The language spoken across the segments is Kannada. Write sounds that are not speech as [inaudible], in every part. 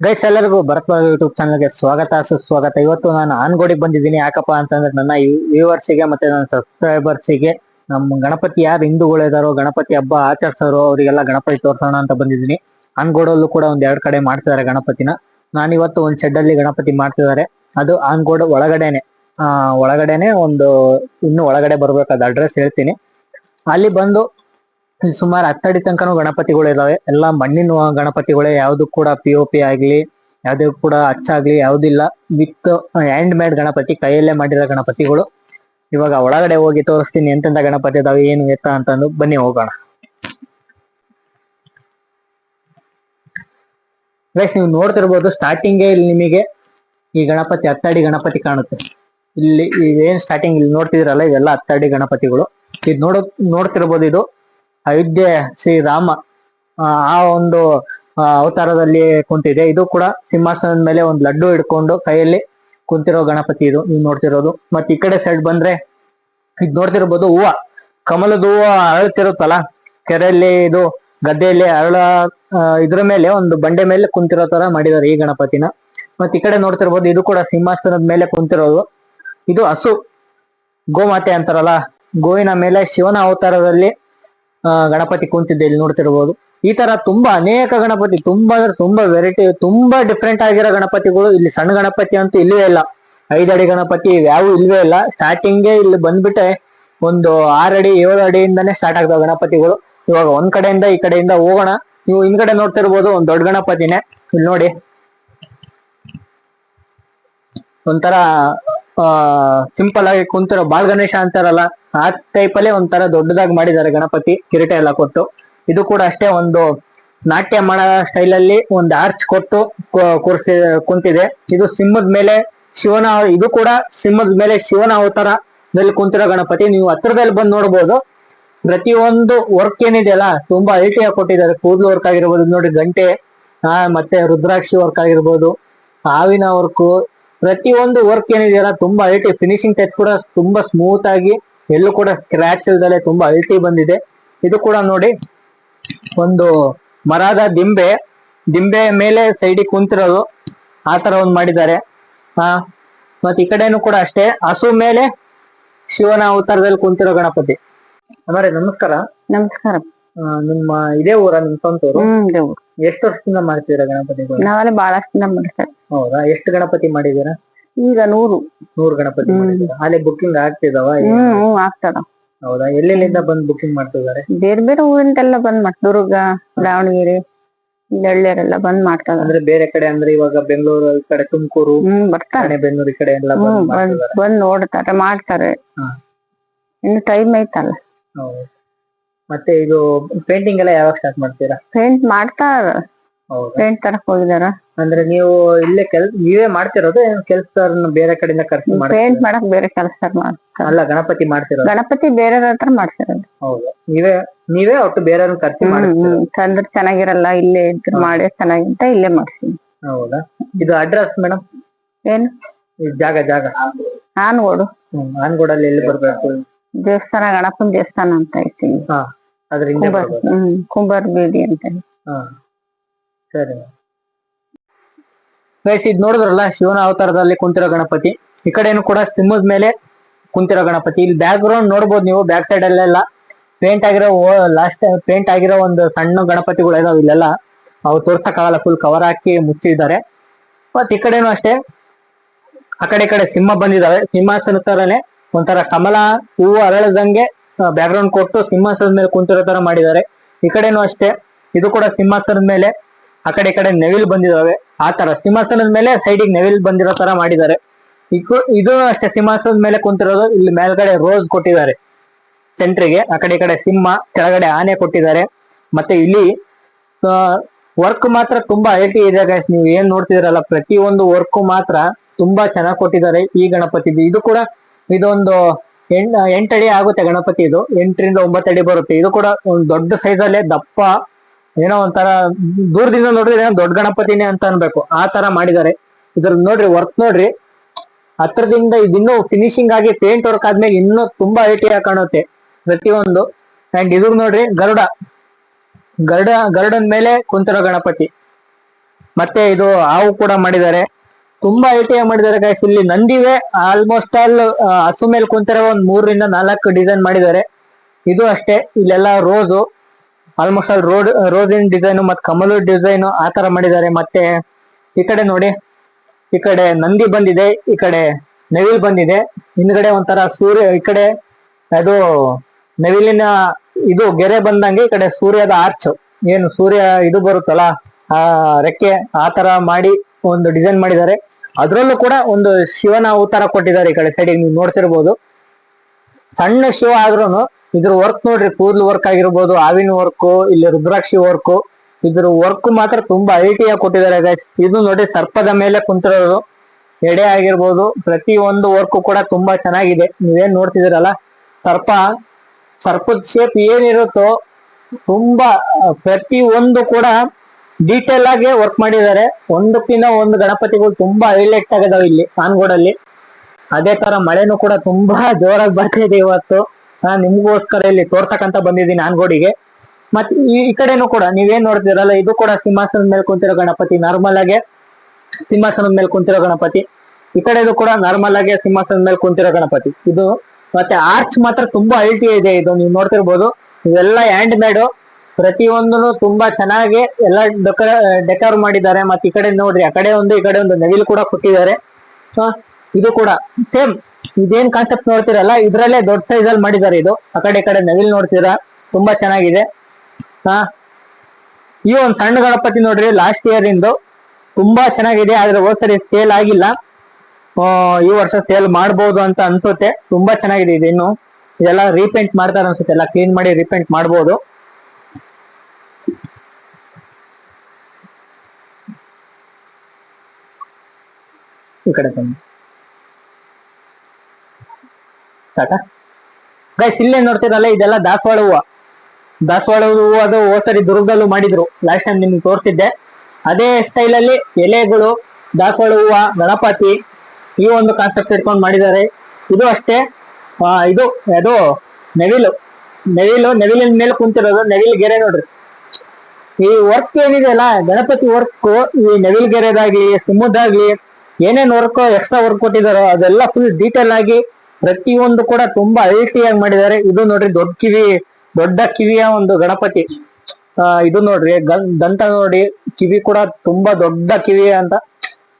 ಗೈಸ್ ಎಲ್ಲರಿಗೂ ಭರತ್ ಯೂಟ್ಯೂಬ್ ಚಾನಲ್ಗೆ ಸ್ವಾಗತ. ಸುಸ್ವಾಗತ ಇವತ್ತು ನಾನು ಆನ್ಗೋಡಿಗೆ ಬಂದಿದ್ದೀನಿ. ಯಾಕಪ್ಪ ಅಂತಂದ್ರೆ ನನ್ನ ವ್ಯೂವರ್ಸ್ಗೆ ಮತ್ತೆ ನನ್ನ ಸಬ್ಸ್ಕ್ರೈಬರ್ಸ್ಗೆ ನಮ್ಮ ಗಣಪತಿ ಯಾರು ಹಿಂದೂಗಳು ಇದಾರೋ, ಗಣಪತಿ ಹಬ್ಬ ಆಚರಿಸೋರು, ಅವರಿಗೆಲ್ಲ ಗಣಪತಿ ತೋರ್ಸೋಣ ಅಂತ ಬಂದಿದ್ದೀನಿ. ಆನ್ಗೋಡಲ್ಲೂ ಕೂಡ ಒಂದ್ ಎರಡ್ ಕಡೆ ಮಾಡ್ತಿದ್ದಾರೆ ಗಣಪತಿನ. ನಾನು ಇವತ್ತು ಒಂದ್ ಶೆಡ್ ಅಲ್ಲಿ ಗಣಪತಿ ಮಾಡ್ತಿದ್ದಾರೆ ಅದು ಆನ್ಗೋಡ್ ಒಳಗಡೆನೆ. ಆ, ಒಳಗಡೆನೆ ಒಂದು, ಇನ್ನು ಒಳಗಡೆ ಬರ್ಬೇಕಾದ ಅಡ್ರೆಸ್ ಹೇಳ್ತೀನಿ. ಅಲ್ಲಿ ಬಂದು ಸುಮಾರು ಹತ್ತಡಿ ತನಕನೂ ಗಣಪತಿಗಳು ಇದಾವೆ ಎಲ್ಲ ಮಣ್ಣಿನ ಗಣಪತಿಗಳೇ. ಯಾವ್ದು ಕೂಡ ಪಿ ಒ ಪಿ ಆಗ್ಲಿ, ಯಾವ್ದು ಕೂಡ ಅಚ್ಚಾಗ್ಲಿ ಯಾವ್ದಿಲ್ಲ ವಿತ್ ಹ್ಯಾಂಡ್ ಮೇಡ್ ಗಣಪತಿ, ಕೈಯಲ್ಲೇ ಮಾಡಿರೋ ಗಣಪತಿಗಳು. ಇವಾಗ ಒಳಗಡೆ ಹೋಗಿ ತೋರಿಸ್ತೀನಿ ಎಂತೆಂತ ಗಣಪತಿ ಇದಾವೆ, ಏನು ಎತ್ತ ಅಂತಂದು ಬನ್ನಿ ಹೋಗೋಣ. ಗೈಸ್ ನೀವು ನೋಡ್ತಿರ್ಬೋದು ಸ್ಟಾರ್ಟಿಂಗೇ ಇಲ್ಲಿ ನಿಮಗೆ ಈ ಗಣಪತಿ, ಹತ್ತಡಿ ಗಣಪತಿ ಕಾಣುತ್ತೆ. ಇಲ್ಲಿ ಇವೇನ್ ಸ್ಟಾರ್ಟಿಂಗ್ ಇಲ್ಲಿ ನೋಡ್ತಿದಿರಲ್ಲ ಇವೆಲ್ಲ ಹತ್ತಡಿ ಗಣಪತಿಗಳು. ಇದು ನೋಡ್, ನೋಡ್ತಿರ್ಬೋದು ಇದು. ಅಯೋಧ್ಯೆ ಶ್ರೀರಾಮ ಆ ಒಂದು ಅವತಾರದಲ್ಲಿ ಕುಂತಿದೆ. ಇದು ಕೂಡ ಸಿಂಹಾಸನದ ಮೇಲೆ ಒಂದು ಲಡ್ಡು ಹಿಡ್ಕೊಂಡು ಕೈಯಲ್ಲಿ ಕುಂತಿರೋ ಗಣಪತಿ ಇದು. ನೀವು ನೋಡ್ತಿರೋದು. ಮತ್ತೆ ಈ ಕಡೆ ಸೈಡ್ ಬಂದ್ರೆ, ಇದು ನೋಡ್ತಿರ್ಬೋದು ಹೂವ. ಕಮಲದ ಹೂವ ಅರಳ್ತಿರುತ್ತಲ್ಲ, ಕೆರೆಯಲ್ಲಿ ಇದು, ಗದ್ದೆಯಲ್ಲಿ ಅರಳ ಇದ್ರ ಮೇಲೆ ಒಂದು ಬಂಡೆ ಮೇಲೆ ಕುಂತಿರೋ ತರ ಮಾಡಿದ್ದಾರೆ ಈ ಗಣಪತಿನ. ಮತ್ತೆ ಈ ಕಡೆ ನೋಡ್ತಿರ್ಬೋದು ಇದು ಕೂಡ ಸಿಂಹಾಸನದ ಮೇಲೆ ಕುಂತಿರೋದು. ಇದು ಹಸು, ಗೋಮಾತೆ ಅಂತಾರಲ್ಲ, ಗೋವಿನ ಮೇಲೆ ಶಿವನ ಅವತಾರದಲ್ಲಿ ಗಣಪತಿ ಕುಂತಿದ್ದೆ ಇಲ್ಲಿ ನೋಡ್ತಿರ್ಬೋದು. ಈ ತರ ತುಂಬಾ ಅನೇಕ ಗಣಪತಿ, ತುಂಬಾ ಅಂದ್ರೆ ತುಂಬಾ ವೆರೈಟಿ ತುಂಬಾ ಡಿಫ್ರೆಂಟ್ ಆಗಿರೋ ಗಣಪತಿಗಳು ಇಲ್ಲಿ ಸಣ್ಣ ಗಣಪತಿ ಅಂತೂ ಇಲ್ಲವೇ ಇಲ್ಲ. ಐದಡಿ ಗಣಪತಿ ಯಾವ ಇಲ್ವೇ ಇಲ್ಲ. ಸ್ಟಾರ್ಟಿಂಗೇ ಇಲ್ಲಿ ಬಂದ್ಬಿಟ್ಟೆ ಒಂದು ಆರಡಿ ಏಳು ಅಡಿಯಿಂದಾನೇ ಸ್ಟಾರ್ಟ್ ಆಗ್ತಾವ ಗಣಪತಿಗಳು. ಇವಾಗ ಒಂದ್ ಕಡೆಯಿಂದ ಈ ಕಡೆಯಿಂದ ಹೋಗೋಣ. ನೀವು ಹಿಂದ್ಗಡೆ ನೋಡ್ತಿರ್ಬೋದು ಒಂದ್ ದೊಡ್ಡ ಗಣಪತಿನೇ. ಇಲ್ಲಿ ನೋಡಿ. ಒಂಥರ ಆ ಸಿಂಪಲ್ ಆಗಿ ಕುಂತಿರೋ ಬಾಲ್ ಗಣೇಶ ಅಂತಾರಲ್ಲ, ಆ ಟೈಪ್ ಅಲ್ಲೇ ಒಂಥರ ದೊಡ್ಡದಾಗಿ ಮಾಡಿದ್ದಾರೆ ಗಣಪತಿ, ಕಿರೀಟ ಎಲ್ಲ ಕೊಟ್ಟು. ಇದು ಕೂಡ ಅಷ್ಟೇ ಒಂದು ನಾಟ್ಯ ಮಾಡೋ ಸ್ಟೈಲ್ ಅಲ್ಲಿ ಒಂದು ಆರ್ಚ್ ಕೊಟ್ಟು ಕೂರಿಸಿ, ಕುಂತಿದೆ. ಇದು ಸಿಂಹದ ಮೇಲೆ ಶಿವನ, ಇದು ಕೂಡ ಸಿಂಹದ ಮೇಲೆ ಶಿವನ ಅವತಾರದಲ್ಲಿ ಕುಂತಿರೋ ಗಣಪತಿ. ನೀವು ಹತ್ರದಲ್ಲಿ ಬಂದು ನೋಡ್ಬೋದು. ಪ್ರತಿಯೊಂದು ವರ್ಕ್ ಏನಿದೆಯಲ್ಲ ತುಂಬಾ ಐಟಿಯಾಗಿ ಕೊಟ್ಟಿದ್ದಾರೆ. ಕೂದಲು ವರ್ಕ್ ಆಗಿರ್ಬೋದು, ನೋಡಿ ಗಂಟೆ, ಆ, ಮತ್ತೆ ರುದ್ರಾಕ್ಷಿ ವರ್ಕ್ ಆಗಿರ್ಬೋದು, ಹಾವಿನ ವರ್ಕ್ ಪ್ರತಿಯೊಂದು ವರ್ಕ್ ಏನಿದೆಯಲ್ಲ ತುಂಬಾ ಅಲ್ಟಿ ಫಿನಿಶಿಂಗ್ ಟಚ್ ಕೂಡ ತುಂಬಾ ಸ್ಮೂತ್ ಆಗಿ ಎಲ್ಲೂ ಕೂಡ ಸ್ಕ್ರಾಚ್ ಇಲ್ದಲೆ ತುಂಬಾ ಅಲ್ಟಿ ಬಂದಿದೆ. ಇದು ಕೂಡ ನೋಡಿ ಒಂದು ಮರದ ದಿಂಬೆ ದಿಂಬೆ ಮೇಲೆ ಸೈಡಿಗೆ ಕುಂತಿರೋದು. ಆ ತರ ಒಂದು ಮಾಡಿದ್ದಾರೆ. ಹಾ ಮತ್ತೆ ಈ ಕಡೆನೂ ಕೂಡ ಅಷ್ಟೇ. ಹಸು ಮೇಲೆ ಶಿವನ ಅವತಾರದಲ್ಲಿ ಕುಂತಿರೋ ಗಣಪತಿ. ಅಮರೇ ನಮಸ್ಕಾರ. ನಮಸ್ಕಾರ. ಆ, ನಿಮ್ಮ ಇದೇ ಊರ ನಿಮ್ ಸ್ವಂತ ಊರು? ಹ್ಮ್ ದೇವ್ರು ಎಷ್ಟು ವರ್ಷದಿಂದ ಮಾಡ್ತೀರಾ ಗಣಪತಿ ನಾವೆಲ್ಲ ಬಹಳಷ್ಟಿಂದ ಮಾಡ್ತಾರೆ ಹೌದಾ? ಎಷ್ಟು ಗಣಪತಿ ಮಾಡಿದೀರಾ ಈಗ ನೂರು. ನೂರು ಗಣಪತಿ. ಮಾಡಿದೀರಾ ಅಲ್ಲಿ ಬುಕ್ಕಿಂಗ್ ಆಗ್ತಿದಾವ? ಹ್ಮ್ ಹ್ಮ್ ಆಗ್ತದ. ಹೌದಾ? ಎಲ್ಲೆಲ್ಲಿಂದ ಬಂದ್ ಬುಕ್ಕಿಂಗ್ ಮಾಡ್ತಿದ್ದಾರೆ? ಬೇರೆ ಬೇರೆ ಊರಿಂದೆಲ್ಲ ಬಂದ್ ಮಾಡ್ತಾರೆ. ದುರ್ಗ ದಾವಣಗೆರೆ ಎಳ್ಳೆರೆಲ್ಲ ಬಂದ್ ಮಾಡ್ತಾರೆ. ಅಂದ್ರೆ ಬೇರೆ ಕಡೆ ಅಂದ್ರೆ ಇವಾಗ ಬೆಂಗಳೂರು ಈ ಕಡೆ ತುಮಕೂರು ಹ್ಮ್ ಬೆಂಗಳೂರು ಈ ಕಡೆ ಎಲ್ಲ ಹ್ಮ್ ಬಂದ್ ನೋಡ್ತಾರೆ ಮಾಡ್ತಾರೆ. ಹಾ. ಇನ್ನು ಟೈಮ್ ಐತಲ್ಲ. ಹೌದು. ಮತ್ತೆ ಇದು ಪೇಂಟಿಂಗ್ ಎಲ್ಲ ಯಾವಾಗ ಸ್ಟಾರ್ಟ್ ಮಾಡ್ತೀರಾ? ಪೇಂಟ್ ಮಾಡ್ತಾರ ಹೌದಾ? ಪೇಂಟ್ ತರಕ್ ಹೋಗಿದಾರ ಅಂದ್ರೆ ನೀವು ಇಲ್ಲೇ ಕೆಲ್ಸ ನೀವೇ ಮಾಡ್ತಿರೋದು ಕೆಲಸ ಬೇರೆ ಕಡೆಯಿಂದ ಕರ್ಸಿ ಪೇಂಟ್ ಮಾಡ್ತೀರಾ? ಮಾಡಕ್ ಬೇರೆ ಕೆಲಸ ಮಾಡ್ತಾರ. ಅಲ್ಲ ಗಣಪತಿ ಮಾಡ್ತಿರೋದು? ಗಣಪತಿ ಬೇರೆ ಹತ್ರ ಮಾಡ್ತಿರೋದು. ಹೌದು? ನೀವೇ ನೀವೇ ಒಟ್ಟು ಬೇರೆಯವ್ರನ್ನ ಖರ್ಚು ಮಾಡಿ ಮಾಡ್ತೀರಾ? ಹ್ಮ್ ತಂದ್ರೆ ಚೆನ್ನಾಗಿರಲ್ಲ ಇಲ್ಲೇ ಇದ್ರ ಮಾಡಿ ಚೆನ್ನಾಗಿಂತ ಇಲ್ಲೇ ಮಾಡ್ತೀನಿ. ಹೌದಾ? ಇದು ಅಡ್ರೆಸ್ ಮೇಡಮ್ ಏನು? ಜಾಗ ಜಾಗ? ಆನ್ಗೋಡು. ಹ್ಮ್ ಆನ್ಗೋಡಲ್ಲಿ ಎಲ್ಲಿ ಬರ್ಬೇಕು? ದೇವಸ್ಥಾನ ಗಣಪನ ದೇವಸ್ಥಾನ ಅಂತ ಐತಿ. ಹಾ. ಅದ್ರ ಹಿಂದೆ ಕುಂಬಾರ್ ಬರ್ಬೇಕು ಹ್ಮ್ ಕುಂಬಾರ್ ಬೀದಿ ಅಂತ ಹಾ ಸರಿ. ಗೈಸ್ ಇದ್ ನೋಡಿದ್ರಲ್ಲ ಶಿವನ ಅವತಾರದಲ್ಲಿ ಕುಂತಿರೋ ಗಣಪತಿ. ಈ ಕಡೆನು ಕೂಡ ಸಿಂಹದ ಮೇಲೆ ಕುಂತಿರೋ ಗಣಪತಿ. ಇಲ್ಲಿ ಬ್ಯಾಕ್ ಗ್ರೌಂಡ್ ನೋಡ್ಬೋದು ನೀವು ಬ್ಯಾಕ್ ಸೈಡ್ ಅಲ್ಲೆಲ್ಲ ಪೇಂಟ್ ಆಗಿರೋ ಲಾಸ್ಟ್ ಪೇಂಟ್ ಆಗಿರೋ ಒಂದು ಸಣ್ಣ ಗಣಪತಿಗಳು ಇದಾವೆ ಇಲ್ಲೆಲ್ಲ. ಅವು ತೋರ್ಸಕ್ಕಾಗಲ್ಲ ಫುಲ್ ಕವರ್ ಹಾಕಿ ಮುಚ್ಚಿದ್ದಾರೆ. ಮತ್ ಈ ಕಡೆನು ಅಷ್ಟೇ. ಆ ಕಡೆ ಈ ಕಡೆ ಸಿಂಹ ಬಂದಿದಾವೆ ಸಿಂಹಾಸನ ತರನೇ ಒಂಥರ ಕಮಲ ಹೂವು ಅರಳದಂಗೆ ಬ್ಯಾಕ್ ಗ್ರೌಂಡ್ ಕೊಟ್ಟು ಸಿಂಹಾಸನದ ಮೇಲೆ ಕುಂತಿರೋ ತರ ಮಾಡಿದ್ದಾರೆ. ಈ ಕಡೆನೂ ಅಷ್ಟೇ. ಇದು ಕೂಡ ಸಿಂಹಾಸನದ ಮೇಲೆ. ಆ ಕಡೆ ಈ ಕಡೆ ನೆವಿಲ್ ಬಂದಿದಾವೆ ಆ ತರ ಸಿಂಹಾಸನದ ಮೇಲೆ ಸೈಡಿಗೆ ನೆವಿಲ್ ಬಂದಿರೋ ತರ ಮಾಡಿದ್ದಾರೆ. ಇದು ಅಷ್ಟೇ ಸಿಂಹಾಸನದ ಮೇಲೆ ಕುಂತಿರೋದು. ಇಲ್ಲಿ ಮೇಲ್ಗಡೆ ರೋಸ್ ಕೊಟ್ಟಿದ್ದಾರೆ. ಸೆಂಟ್ರಿಗೆ ಆ ಕಡೆ ಈ ಕಡೆ ಸಿಂಹ, ಕೆಳಗಡೆ ಆನೆ ಕೊಟ್ಟಿದ್ದಾರೆ. ಮತ್ತೆ ಇಲ್ಲಿ ವರ್ಕ್ ಮಾತ್ರ ತುಂಬಾ ಐಟಿ ಇದೆ ಗೈಸ್ ನೀವು ಏನ್ ನೋಡ್ತಿದಿರಲ್ಲ ಪ್ರತಿಯೊಂದು ವರ್ಕ್ ಮಾತ್ರ ತುಂಬಾ ಚೆನ್ನಾಗಿ ಕೊಟ್ಟಿದ್ದಾರೆ ಈ ಗಣಪತಿ ಇದು ಕೂಡ ಇದೊಂದು ಎಂಟ್ ಎಂಟಡಿ ಆಗುತ್ತೆ ಗಣಪತಿ ಇದು. ಎಂಟರಿಂದ ಒಂಬತ್ತು ಅಡಿ ಬರುತ್ತೆ. ಇದು ಕೂಡ ಒಂದು ದೊಡ್ಡ ಸೈಜ್ ಅಲ್ಲೇ ದಪ್ಪ, ಏನೋ ಒಂಥರ ದೂರದಿಂದ ನೋಡಿದ್ರೆ ಏನೋ ದೊಡ್ಡ ಗಣಪತಿನೇ ಅಂತ ಅನ್ಬೇಕು. ಆ ತರ ಮಾಡಿದ್ದಾರೆ. ಇದ್ರ ನೋಡ್ರಿ ವರ್ಕ್ ನೋಡ್ರಿ. ಹತ್ರದಿಂದ ಇದಿನ್ನೂ ಫಿನಿಶಿಂಗ್ ಆಗಿ ಪೇಂಟ್ ವರ್ಕ್ ಆದ್ಮೇಲೆ ಇನ್ನೂ ತುಂಬಾ ಐಟಿಯಾಗಿ ಕಾಣುತ್ತೆ ಪ್ರತಿಯೊಂದು. ಅಂಡ್ ಇದ್ರ ನೋಡ್ರಿ, ಗರುಡ. ಗರುಡ, ಗರುಡನ್ ಮೇಲೆ ಕುಂತಿರೋ ಗಣಪತಿ. ಮತ್ತೆ ಇದು ಹಾವು ಕೂಡ ಮಾಡಿದ್ದಾರೆ. ತುಂಬಾ ಐಟಿಐ ಮಾಡಿದ್ದಾರೆ ಗೈಸ್ ಇಲ್ಲಿ ನಂದಿವೆ ಆಲ್ಮೋಸ್ಟ್ ಆಲ್ ಹಸು ಮೇಲೆ ಕುಂತಿರೋ ಒಂದ್ ಮೂರರಿಂದ ನಾಲ್ಕು ಡಿಸೈನ್ ಮಾಡಿದ್ದಾರೆ. ಇದು ಅಷ್ಟೇ, ಇಲ್ಲೆಲ್ಲ ರೋಸು ಆಲ್ಮೋಸ್ಟ್ ಆಲ್ ರೋಡ್ ರೋಸಿನ ಡಿಸೈನ್ ಮತ್ತೆ ಕಮಲು ಡಿಸೈನ್ ಆ ತರ ಮಾಡಿದ್ದಾರೆ. ಮತ್ತೆ ಈ ಕಡೆ ನೋಡಿ, ಈ ಕಡೆ ನಂದಿ ಬಂದಿದೆ, ಈ ಕಡೆ ನವಿಲ್ ಬಂದಿದೆ. ಹಿಂದ್ಗಡೆ ಒಂಥರ ಸೂರ್ಯ, ಈ ಕಡೆ ಅದು ನವಿಲಿನ ಇದು ಗೆರೆ ಬಂದಂಗೆ ಈ ಕಡೆ ಸೂರ್ಯದ ಆರ್ಚ್ ಏನು ಸೂರ್ಯ ಇದು ಬರುತ್ತಲ್ಲ, ಆ ರೆಕ್ಕೆ ಆ ತರ ಮಾಡಿ ಒಂದು ಡಿಸೈನ್ ಮಾಡಿದ್ದಾರೆ. ಅದ್ರಲ್ಲೂ ಕೂಡ ಒಂದು ಶಿವನ ಅವತಾರ ಕೊಟ್ಟಿದ್ದಾರೆ ಈ ಕಡೆ ಸೈಡಿಗೆ ನೀವು ನೋಡ್ತಿರ್ಬೋದು. ಸಣ್ಣ ಶಿವ ಆದ್ರೂ ಇದ್ರ ವರ್ಕ್ ನೋಡ್ರಿ, ಕೂದಲು ವರ್ಕ್ ಆಗಿರ್ಬೋದು ಆವಿನ ವರ್ಕ್ ಇಲ್ಲಿ ರುದ್ರಾಕ್ಷಿ ವರ್ಕ್ ಇದ್ರ ವರ್ಕ್ ಮಾತ್ರ ತುಂಬಾ ಐಟಿಯಾಗಿ ಕೊಟ್ಟಿದ್ದಾರೆ ಗೈಸ್ ಇದು ನೋಡಿ ಸರ್ಪದ ಮೇಲೆ ಕುಂತಿರೋದು. ಎಡೆ ಆಗಿರ್ಬೋದು, ಪ್ರತಿ ಒಂದು ವರ್ಕ್ ಕೂಡ ತುಂಬಾ ಚೆನ್ನಾಗಿದೆ. ನೀವೇನ್ ನೋಡ್ತಿದಿರಲ್ಲ ಸರ್ಪ, ಸರ್ಪದ ಶೇಪ್ ಏನಿರುತ್ತೋ, ತುಂಬಾ ಪ್ರತಿ ಒಂದು ಕೂಡ ಡೀಟೇಲ್ ಆಗಿ ವರ್ಕ್ ಮಾಡಿದ್ದಾರೆ. ಒಂದಕ್ಕಿಂತ ಒಂದು ಗಣಪತಿಗಳು ತುಂಬಾ ಹೈಲೈಟ್ ಆಗಿದಾವೆ ಇಲ್ಲಿ ಕಾನ್ಗೋಡಲ್ಲಿ ಅದೇ ತರ ಮಳೆನೂ ಕೂಡ ತುಂಬಾ ಜೋರಾಗಿ ಬರ್ತಾ ಇದೆ ಇವತ್ತು. ನಾನ್ ನಿಮ್ಗೋಸ್ಕರ ಇಲ್ಲಿ ತೋರ್ಸಕಂತ ಬಂದಿದ್ದೀನಿ ಆನ್ಗೋಡಿಗೆ ಮತ್ ಈ ಈ ಕಡೆನೂ ಕೂಡ ನೀವೇನ್ ನೋಡ್ತೀರಲ್ಲ, ಇದು ಕೂಡ ಸಿಂಹಾಸನದ ಮೇಲೆ ಕುಂತಿರೋ ಗಣಪತಿ ನಾರ್ಮಲ್ ಆಗಿ ಸಿಂಹಾಸನದ ಮೇಲೆ ಕುಂತಿರೋ ಗಣಪತಿ. ಈ ಕಡೆದು ಕೂಡ ನಾರ್ಮಲ್ ಆಗಿ ಸಿಂಹಾಸನದ ಮೇಲೆ ಕುಂತಿರೋ ಗಣಪತಿ. ಇದು ಮತ್ತೆ ಆರ್ಚ್ ಮಾತ್ರ ತುಂಬಾ ಅಲ್ಟಿ ಇದೆ. ಇದು ನೀವು ನೋಡ್ತಿರ್ಬೋದು. ಇದೆಲ್ಲ ಹ್ಯಾಂಡ್ ಮೇಡ್ ಪ್ರತಿಯೊಂದನು ತುಂಬಾ ಚೆನ್ನಾಗಿ ಎಲ್ಲ ಡೆಕೋರ್ ಮಾಡಿದ್ದಾರೆ. ಮತ್ತೆ ಈ ಕಡೆ ನೋಡ್ರಿ, ಆ ಕಡೆ ಒಂದು, ಈ ಕಡೆ ಒಂದು ನವಿಲು ಕೂಡ ಕೊಟ್ಟಿದ್ದಾರೆ. ಸೊ ಇದು ಕೂಡ ಸೇಮ್ ಇದೇನ್ ಕಾನ್ಸೆಪ್ಟ್ ನೋಡ್ತಿರಲ್ಲ, ಇದ್ರಲ್ಲೇ ದೊಡ್ಡ ಸೈಜ್ ಅಲ್ಲಿ ಮಾಡಿದ್ದಾರೆ ಇದು. ಆ ಕಡೆ, ಈ ಕಡೆ ನವಿಲ್ ನೋಡ್ತೀರಾ? ತುಂಬಾ ಚೆನ್ನಾಗಿದೆ. ಹಾ, ಈ ಒಂದು ಸಣ್ಣ ಗಣಪತಿ ನೋಡ್ರಿ ಲಾಸ್ಟ್ ಇಯರ್ ಇಂದು. ತುಂಬಾ ಚೆನ್ನಾಗಿದೆ, ಆದ್ರೆ ಹೋದ್ಸರಿ ಸೇಲ್ ಆಗಿಲ್ಲ. ಈ ವರ್ಷ ಸೇಲ್ ಮಾಡ್ಬೋದು ಅಂತ ಅನ್ಸುತ್ತೆ. ತುಂಬಾ ಚೆನ್ನಾಗಿದೆ ಇದು ಇನ್ನು. ಇದೆಲ್ಲ ರೀಪೇಂಟ್ ಮಾಡ್ತಾರೆ ಅನ್ಸುತ್ತೆ, ಎಲ್ಲ ಕ್ಲೀನ್ ಮಾಡಿ ರೀಪೇಂಟ್ ಮಾಡ್ಬೋದು. ಈ ಕಡೆ ಬನ್ನಿ. ಸಾಕಾ ಗೈಸ್ ಇಲ್ಲೇ ನೋಡ್ತೀರಲ್ಲ, ಇದೆಲ್ಲ ದಾಸವಾಳ ಹೂವು. ದಾಸವಾಳ ಹೂವು ಅದು ಹೋಸರಿ ದುರ್ಗದಲ್ಲೂ ಮಾಡಿದ್ರು. ಲಾಸ್ಟ್ ಟೈಮ್ ನಿಮ್ಗೆ ತೋರಿಸಿದ್ದೆ. ಅದೇ ಸ್ಟೈಲ್ ಅಲ್ಲಿ ಎಲೆಗಳು, ದಾಸವಾಳ ಹೂವು, ಗಣಪತಿ ಈ ಒಂದು ಕಾನ್ಸೆಪ್ಟ್ ಇಟ್ಕೊಂಡು ಮಾಡಿದ್ದಾರೆ. ಇದು ಅಷ್ಟೇ. ಇದು, ಅದು ನೆವಿಲು. ನೆವಿಲು, ನೆವಿಲಿನ ಮೇಲೆ ಕುಂತಿರೋದು ನೆವಿಲ್ ಗೆರೆ ನೋಡ್ರಿ. ಈ ವರ್ಕ್ ಏನಿದೆ ಅಲ್ಲ, ಗಣಪತಿ ವರ್ಕ್ ಈ ನೆವಿಲ್ ಗೆರೆದಾಗ್ಲಿ ಸಿಂಹದಾಗ್ಲಿ ಏನೇನ್ ವರ್ಕ್ ಎಕ್ಸ್ಟ್ರಾ ವರ್ಕ್ ಕೊಟ್ಟಿದಾರೋ ಅದೆಲ್ಲ ಫುಲ್ ಡೀಟೇಲ್ ಆಗಿ ಪ್ರತಿಯೊಂದು ಕೂಡ ತುಂಬಾ ಅಲ್ಟಿಯಾಗಿ ಮಾಡಿದ್ದಾರೆ. ಇದು ನೋಡ್ರಿ ದೊಡ್ಡ ಕಿವಿ ದೊಡ್ಡ ಕಿವಿಯ ಒಂದು ಗಣಪತಿ. ಆ, ಇದು ನೋಡ್ರಿ ದಂತ ನೋಡಿ ಕಿವಿ ಕೂಡ ತುಂಬಾ ದೊಡ್ಡ ಕಿವಿ ಅಂತ